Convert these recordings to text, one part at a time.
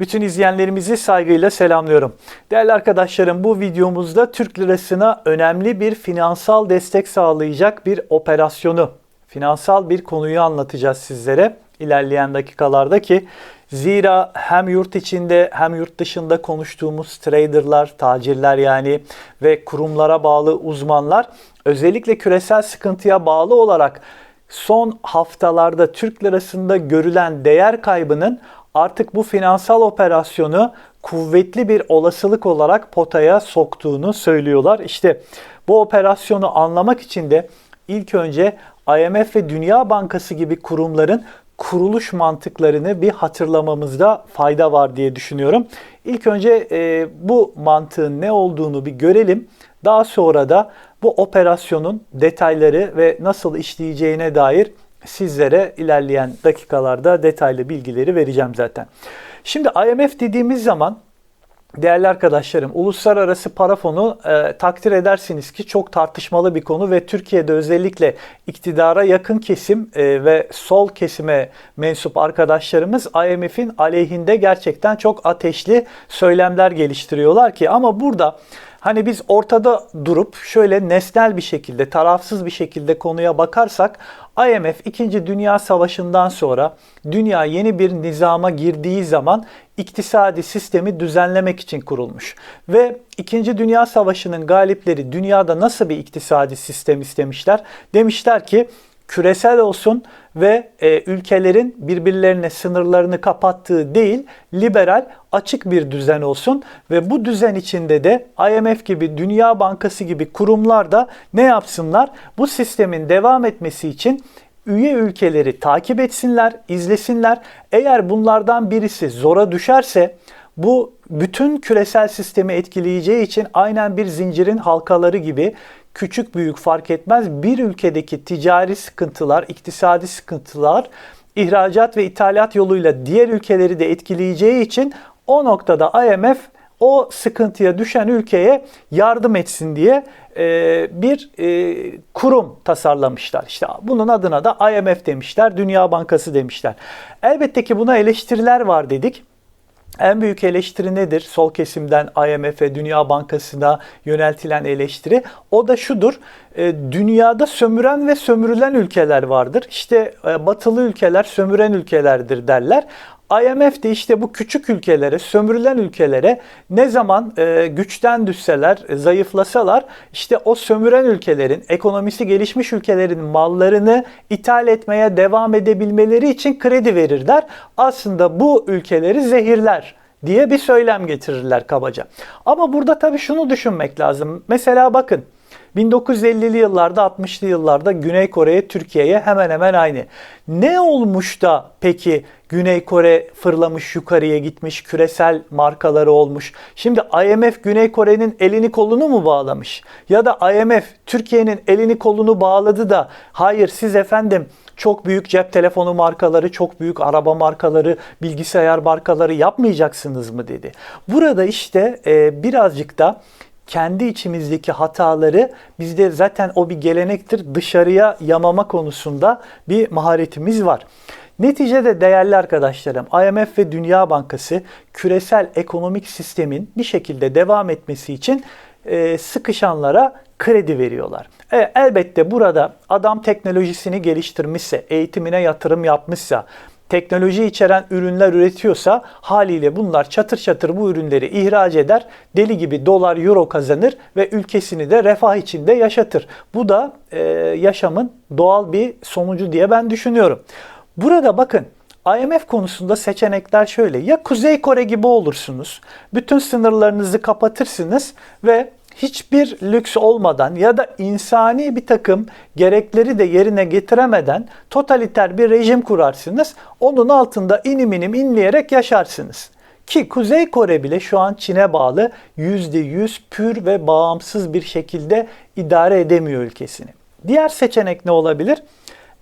Bütün izleyenlerimizi saygıyla selamlıyorum. Değerli arkadaşlarım bu videomuzda Türk lirasına önemli bir finansal destek sağlayacak bir operasyonu, finansal bir konuyu anlatacağız sizlere ilerleyen dakikalarda ki zira hem yurt içinde hem yurt dışında konuştuğumuz traderlar, tacirler yani ve kurumlara bağlı uzmanlar özellikle küresel sıkıntıya bağlı olarak son haftalarda Türk lirasında görülen değer kaybının artık bu finansal operasyonu kuvvetli bir olasılık olarak potaya soktuğunu söylüyorlar. İşte bu operasyonu anlamak için de ilk önce IMF ve Dünya Bankası gibi kurumların kuruluş mantıklarını bir hatırlamamızda fayda var diye düşünüyorum. İlk önce e, bu mantığın ne olduğunu bir görelim. Daha sonra da bu operasyonun detayları ve nasıl işleyeceğine dair sizlere ilerleyen dakikalarda detaylı bilgileri vereceğim zaten. Şimdi IMF dediğimiz zaman Değerli arkadaşlarım, uluslararası para fonu e, takdir edersiniz ki çok tartışmalı bir konu ve Türkiye'de özellikle iktidara yakın kesim e, ve sol kesime mensup arkadaşlarımız IMF'in aleyhinde gerçekten çok ateşli söylemler geliştiriyorlar ki ama burada Hani biz ortada durup şöyle nesnel bir şekilde, tarafsız bir şekilde konuya bakarsak IMF 2. Dünya Savaşı'ndan sonra dünya yeni bir nizama girdiği zaman iktisadi sistemi düzenlemek için kurulmuş. Ve 2. Dünya Savaşı'nın galipleri dünyada nasıl bir iktisadi sistem istemişler? Demişler ki küresel olsun ve e, ülkelerin birbirlerine sınırlarını kapattığı değil, liberal, açık bir düzen olsun ve bu düzen içinde de IMF gibi, Dünya Bankası gibi kurumlar da ne yapsınlar? Bu sistemin devam etmesi için üye ülkeleri takip etsinler, izlesinler. Eğer bunlardan birisi zora düşerse bu bütün küresel sistemi etkileyeceği için aynen bir zincirin halkaları gibi küçük büyük fark etmez bir ülkedeki ticari sıkıntılar, iktisadi sıkıntılar ihracat ve ithalat yoluyla diğer ülkeleri de etkileyeceği için o noktada IMF o sıkıntıya düşen ülkeye yardım etsin diye e, bir e, kurum tasarlamışlar. İşte bunun adına da IMF demişler, Dünya Bankası demişler. Elbette ki buna eleştiriler var dedik. En büyük eleştiri nedir? Sol kesimden IMF'e, Dünya Bankası'na yöneltilen eleştiri. O da şudur. E, dünyada sömüren ve sömürülen ülkeler vardır. İşte e, batılı ülkeler sömüren ülkelerdir derler. IMF de işte bu küçük ülkelere, sömürülen ülkelere ne zaman e, güçten düşseler, e, zayıflasalar işte o sömüren ülkelerin, ekonomisi gelişmiş ülkelerin mallarını ithal etmeye devam edebilmeleri için kredi verirler. Aslında bu ülkeleri zehirler diye bir söylem getirirler kabaca. Ama burada tabii şunu düşünmek lazım. Mesela bakın 1950'li yıllarda 60'lı yıllarda Güney Kore'ye Türkiye'ye hemen hemen aynı. Ne olmuş da peki Güney Kore fırlamış yukarıya gitmiş küresel markaları olmuş. Şimdi IMF Güney Kore'nin elini kolunu mu bağlamış? Ya da IMF Türkiye'nin elini kolunu bağladı da hayır siz efendim çok büyük cep telefonu markaları, çok büyük araba markaları, bilgisayar markaları yapmayacaksınız mı dedi. Burada işte e, birazcık da kendi içimizdeki hataları bizde zaten o bir gelenektir dışarıya yamama konusunda bir maharetimiz var. Neticede değerli arkadaşlarım IMF ve Dünya Bankası küresel ekonomik sistemin bir şekilde devam etmesi için e, sıkışanlara kredi veriyorlar. E, elbette burada adam teknolojisini geliştirmişse, eğitimine yatırım yapmışsa, teknoloji içeren ürünler üretiyorsa haliyle bunlar çatır çatır bu ürünleri ihraç eder, deli gibi dolar, euro kazanır ve ülkesini de refah içinde yaşatır. Bu da e, yaşamın doğal bir sonucu diye ben düşünüyorum. Burada bakın IMF konusunda seçenekler şöyle. Ya Kuzey Kore gibi olursunuz. Bütün sınırlarınızı kapatırsınız ve hiçbir lüks olmadan ya da insani bir takım gerekleri de yerine getiremeden totaliter bir rejim kurarsınız. Onun altında inim inim inleyerek yaşarsınız. Ki Kuzey Kore bile şu an Çin'e bağlı %100 pür ve bağımsız bir şekilde idare edemiyor ülkesini. Diğer seçenek ne olabilir?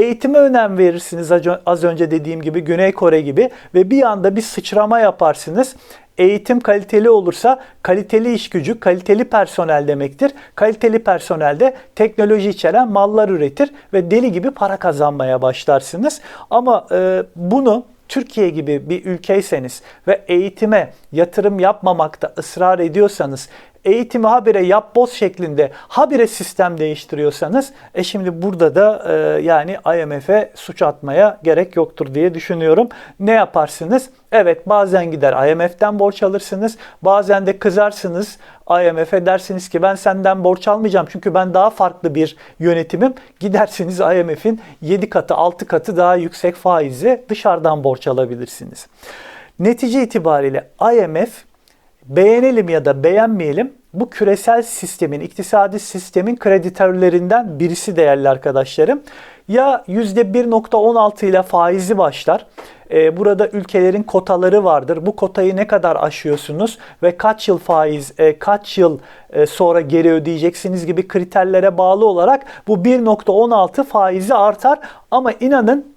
Eğitime önem verirsiniz az önce dediğim gibi Güney Kore gibi ve bir anda bir sıçrama yaparsınız. Eğitim kaliteli olursa kaliteli iş gücü, kaliteli personel demektir. Kaliteli personel de teknoloji içeren mallar üretir ve deli gibi para kazanmaya başlarsınız. Ama e, bunu Türkiye gibi bir ülkeyseniz ve eğitime yatırım yapmamakta ısrar ediyorsanız, eğitimi habire yap boz şeklinde habire sistem değiştiriyorsanız e şimdi burada da e, yani IMF'e suç atmaya gerek yoktur diye düşünüyorum. Ne yaparsınız? Evet bazen gider IMF'den borç alırsınız. Bazen de kızarsınız IMF'e dersiniz ki ben senden borç almayacağım çünkü ben daha farklı bir yönetimim. Gidersiniz IMF'in 7 katı 6 katı daha yüksek faizi dışarıdan borç alabilirsiniz. Netice itibariyle IMF beğenelim ya da beğenmeyelim bu küresel sistemin, iktisadi sistemin kreditörlerinden birisi değerli arkadaşlarım. Ya %1.16 ile faizi başlar. Ee, burada ülkelerin kotaları vardır. Bu kotayı ne kadar aşıyorsunuz ve kaç yıl faiz, e, kaç yıl e, sonra geri ödeyeceksiniz gibi kriterlere bağlı olarak bu 1.16 faizi artar. Ama inanın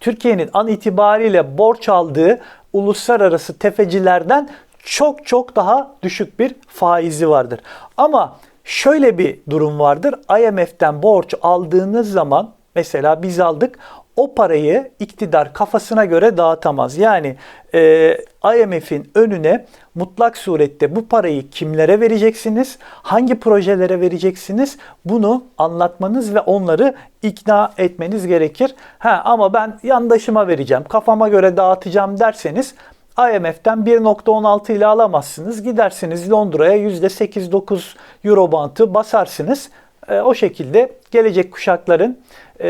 Türkiye'nin an itibariyle borç aldığı uluslararası tefecilerden çok çok daha düşük bir faizi vardır. Ama şöyle bir durum vardır. IMF'den borç aldığınız zaman mesela biz aldık o parayı iktidar kafasına göre dağıtamaz. Yani e, IMF'in önüne mutlak surette bu parayı kimlere vereceksiniz, hangi projelere vereceksiniz bunu anlatmanız ve onları ikna etmeniz gerekir. Ha ama ben yandaşıma vereceğim, kafama göre dağıtacağım derseniz IMF'den 1.16 ile alamazsınız. Gidersiniz Londra'ya %8-9 euro bantı basarsınız. E, o şekilde gelecek kuşakların e,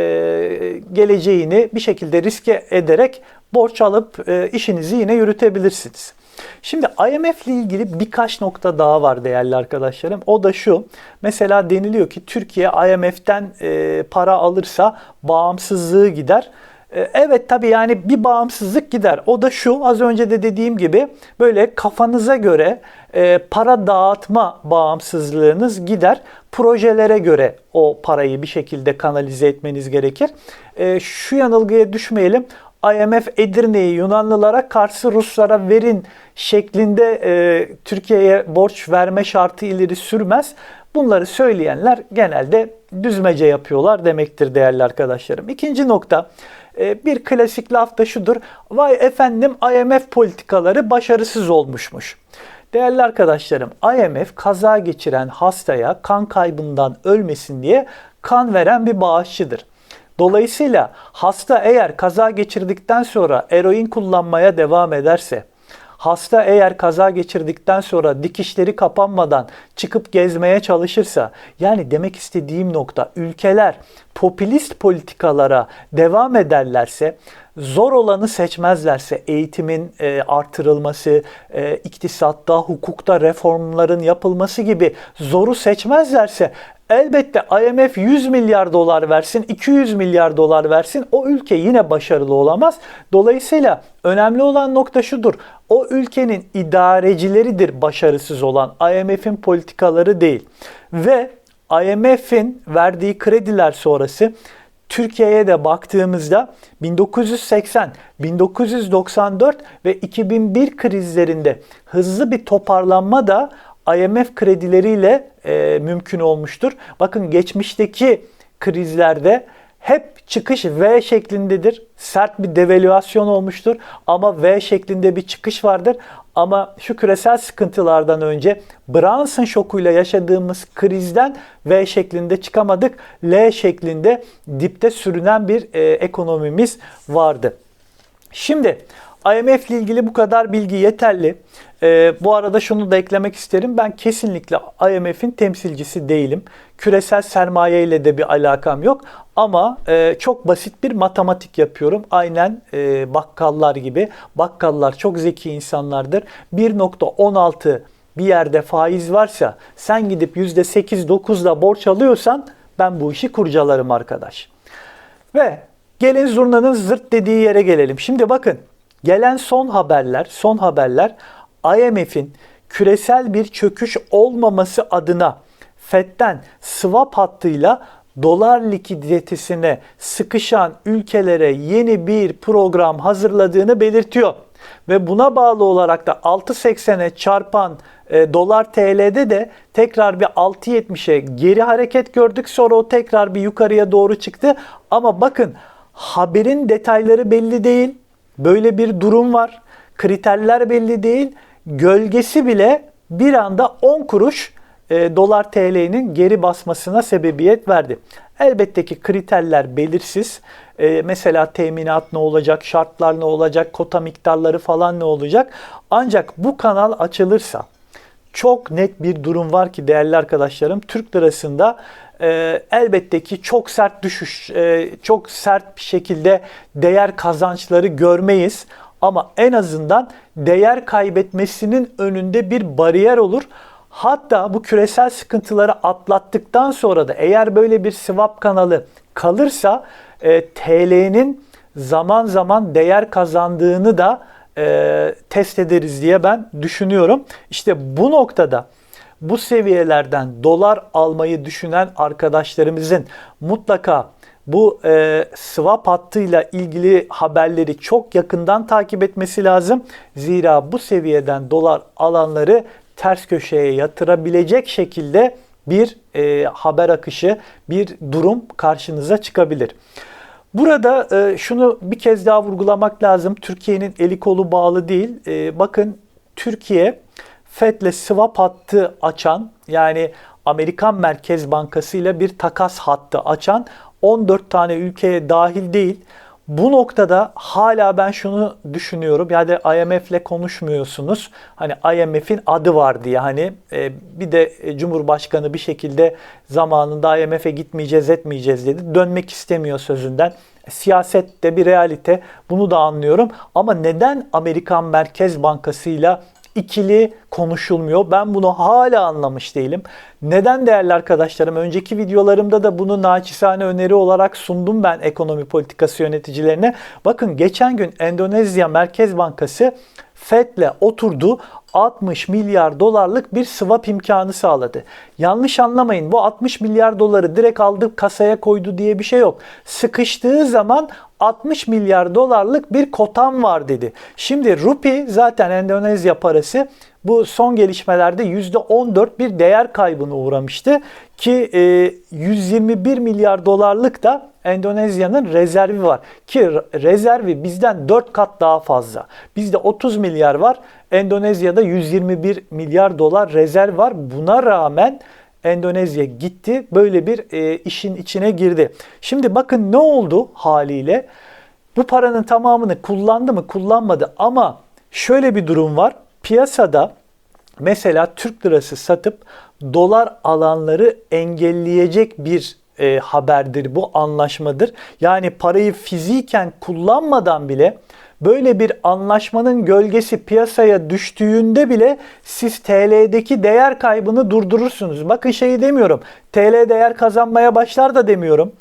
geleceğini bir şekilde riske ederek borç alıp e, işinizi yine yürütebilirsiniz. Şimdi IMF ile ilgili birkaç nokta daha var değerli arkadaşlarım. O da şu. Mesela deniliyor ki Türkiye IMF'den e, para alırsa bağımsızlığı gider. E, evet tabii yani bir bağımsızlık gider. O da şu az önce de dediğim gibi böyle kafanıza göre e, para dağıtma bağımsızlığınız gider. Projelere göre o parayı bir şekilde kanalize etmeniz gerekir. E, şu yanılgıya düşmeyelim. IMF Edirne'yi Yunanlılara karşı Ruslara verin şeklinde Türkiye'ye borç verme şartı ileri sürmez. Bunları söyleyenler genelde düzmece yapıyorlar demektir değerli arkadaşlarım. İkinci nokta e, bir klasik laf da şudur. Vay efendim IMF politikaları başarısız olmuşmuş. Değerli arkadaşlarım, IMF kaza geçiren hastaya kan kaybından ölmesin diye kan veren bir bağışçıdır. Dolayısıyla hasta eğer kaza geçirdikten sonra eroin kullanmaya devam ederse, hasta eğer kaza geçirdikten sonra dikişleri kapanmadan çıkıp gezmeye çalışırsa, yani demek istediğim nokta ülkeler popülist politikalara devam ederlerse, zor olanı seçmezlerse eğitimin e, artırılması, e, iktisatta, hukukta reformların yapılması gibi zoru seçmezlerse elbette IMF 100 milyar dolar versin, 200 milyar dolar versin o ülke yine başarılı olamaz. Dolayısıyla önemli olan nokta şudur. O ülkenin idarecileridir başarısız olan IMF'in politikaları değil. Ve IMF'in verdiği krediler sonrası Türkiye'ye de baktığımızda 1980, 1994 ve 2001 krizlerinde hızlı bir toparlanma da IMF kredileriyle e, mümkün olmuştur. Bakın geçmişteki krizlerde hep çıkış V şeklindedir. Sert bir devalüasyon olmuştur ama V şeklinde bir çıkış vardır. Ama şu küresel sıkıntılardan önce Brunson şokuyla yaşadığımız krizden V şeklinde çıkamadık. L şeklinde dipte sürünen bir e, ekonomimiz vardı. Şimdi IMF ile ilgili bu kadar bilgi yeterli. Ee, bu arada şunu da eklemek isterim. Ben kesinlikle IMF'in temsilcisi değilim. Küresel sermaye ile de bir alakam yok. Ama e, çok basit bir matematik yapıyorum. Aynen e, bakkallar gibi. Bakkallar çok zeki insanlardır. 1.16 bir yerde faiz varsa sen gidip %8-9'da borç alıyorsan ben bu işi kurcalarım arkadaş. Ve gelin zurnanın zırt dediği yere gelelim. Şimdi bakın gelen son haberler, son haberler IMF'in küresel bir çöküş olmaması adına FED'den swap hattıyla dolar likiditesine sıkışan ülkelere yeni bir program hazırladığını belirtiyor. Ve buna bağlı olarak da 6.80'e çarpan e, dolar TL'de de tekrar bir 6.70'e geri hareket gördük. Sonra o tekrar bir yukarıya doğru çıktı. Ama bakın haberin detayları belli değil. Böyle bir durum var. Kriterler belli değil. Gölgesi bile bir anda 10 kuruş e, dolar TL'nin geri basmasına sebebiyet verdi. Elbette ki kriterler belirsiz. E, mesela teminat ne olacak, şartlar ne olacak, kota miktarları falan ne olacak. Ancak bu kanal açılırsa çok net bir durum var ki değerli arkadaşlarım Türk lirasında e, elbette ki çok sert düşüş, e, çok sert bir şekilde değer kazançları görmeyiz. Ama en azından değer kaybetmesinin önünde bir bariyer olur. Hatta bu küresel sıkıntıları atlattıktan sonra da eğer böyle bir swap kanalı kalırsa e, TL'nin zaman zaman değer kazandığını da e, test ederiz diye ben düşünüyorum. İşte bu noktada bu seviyelerden dolar almayı düşünen arkadaşlarımızın mutlaka bu e, swap hattıyla ilgili haberleri çok yakından takip etmesi lazım. Zira bu seviyeden dolar alanları ters köşeye yatırabilecek şekilde bir e, haber akışı, bir durum karşınıza çıkabilir. Burada e, şunu bir kez daha vurgulamak lazım. Türkiye'nin eli kolu bağlı değil. E, bakın Türkiye FED'le swap hattı açan yani Amerikan Merkez Bankası ile bir takas hattı açan 14 tane ülkeye dahil değil. Bu noktada hala ben şunu düşünüyorum. Yani IMF'le konuşmuyorsunuz. Hani IMF'in adı var diye hani e, bir de Cumhurbaşkanı bir şekilde zamanında IMF'e gitmeyeceğiz etmeyeceğiz dedi. Dönmek istemiyor sözünden. Siyasette bir realite. Bunu da anlıyorum. Ama neden Amerikan Merkez Bankası ile ikili konuşulmuyor. Ben bunu hala anlamış değilim. Neden değerli arkadaşlarım? Önceki videolarımda da bunu naçizane öneri olarak sundum ben ekonomi politikası yöneticilerine. Bakın geçen gün Endonezya Merkez Bankası FED'le oturdu 60 milyar dolarlık bir swap imkanı sağladı. Yanlış anlamayın bu 60 milyar doları direkt aldı kasaya koydu diye bir şey yok. Sıkıştığı zaman 60 milyar dolarlık bir kotam var dedi. Şimdi rupi zaten Endonezya parası bu son gelişmelerde %14 bir değer kaybına uğramıştı ki 121 milyar dolarlık da Endonezya'nın rezervi var. Ki rezervi bizden 4 kat daha fazla. Bizde 30 milyar var. Endonezya'da 121 milyar dolar rezerv var. Buna rağmen Endonezya gitti böyle bir e, işin içine girdi. Şimdi bakın ne oldu haliyle? Bu paranın tamamını kullandı mı kullanmadı ama şöyle bir durum var. Piyasada mesela Türk lirası satıp dolar alanları engelleyecek bir e, haberdir bu anlaşmadır. Yani parayı fiziken kullanmadan bile böyle bir anlaşmanın gölgesi piyasaya düştüğünde bile siz TL'deki değer kaybını durdurursunuz. Bakın şeyi demiyorum. TL değer kazanmaya başlar da demiyorum.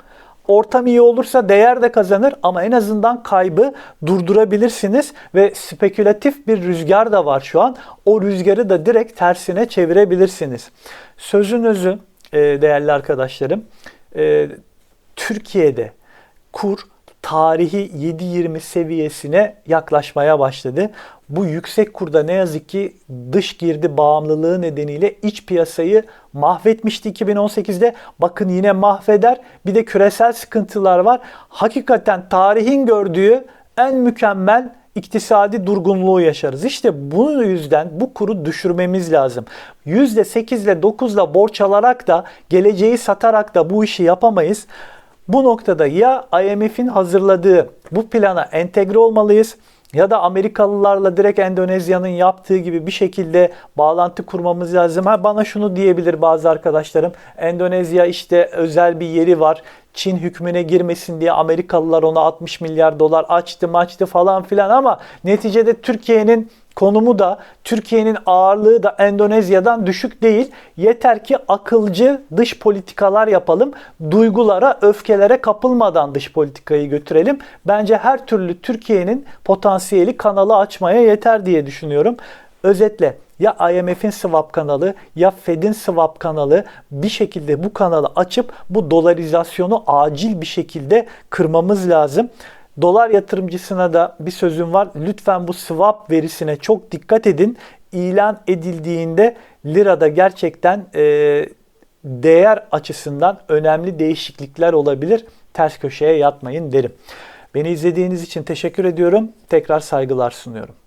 Ortam iyi olursa değer de kazanır ama en azından kaybı durdurabilirsiniz ve spekülatif bir rüzgar da var şu an. O rüzgarı da direkt tersine çevirebilirsiniz. Sözünüzü e, değerli arkadaşlarım e, Türkiye'de kur tarihi 7.20 seviyesine yaklaşmaya başladı. Bu yüksek kurda ne yazık ki dış girdi bağımlılığı nedeniyle iç piyasayı mahvetmişti 2018'de. Bakın yine mahveder. Bir de küresel sıkıntılar var. Hakikaten tarihin gördüğü en mükemmel iktisadi durgunluğu yaşarız. İşte bu yüzden bu kuru düşürmemiz lazım. %8 ile 9 ile borç alarak da geleceği satarak da bu işi yapamayız. Bu noktada ya IMF'in hazırladığı bu plana entegre olmalıyız ya da Amerikalılarla direkt Endonezya'nın yaptığı gibi bir şekilde bağlantı kurmamız lazım. Ha, bana şunu diyebilir bazı arkadaşlarım. Endonezya işte özel bir yeri var. Çin hükmüne girmesin diye Amerikalılar ona 60 milyar dolar açtı maçtı falan filan ama neticede Türkiye'nin konumu da Türkiye'nin ağırlığı da Endonezya'dan düşük değil. Yeter ki akılcı dış politikalar yapalım. Duygulara, öfkelere kapılmadan dış politikayı götürelim. Bence her türlü Türkiye'nin potansiyeli kanalı açmaya yeter diye düşünüyorum. Özetle ya IMF'in swap kanalı ya Fed'in swap kanalı bir şekilde bu kanalı açıp bu dolarizasyonu acil bir şekilde kırmamız lazım. Dolar yatırımcısına da bir sözüm var. Lütfen bu swap verisine çok dikkat edin. İlan edildiğinde lirada gerçekten e, değer açısından önemli değişiklikler olabilir. Ters köşeye yatmayın derim. Beni izlediğiniz için teşekkür ediyorum. Tekrar saygılar sunuyorum.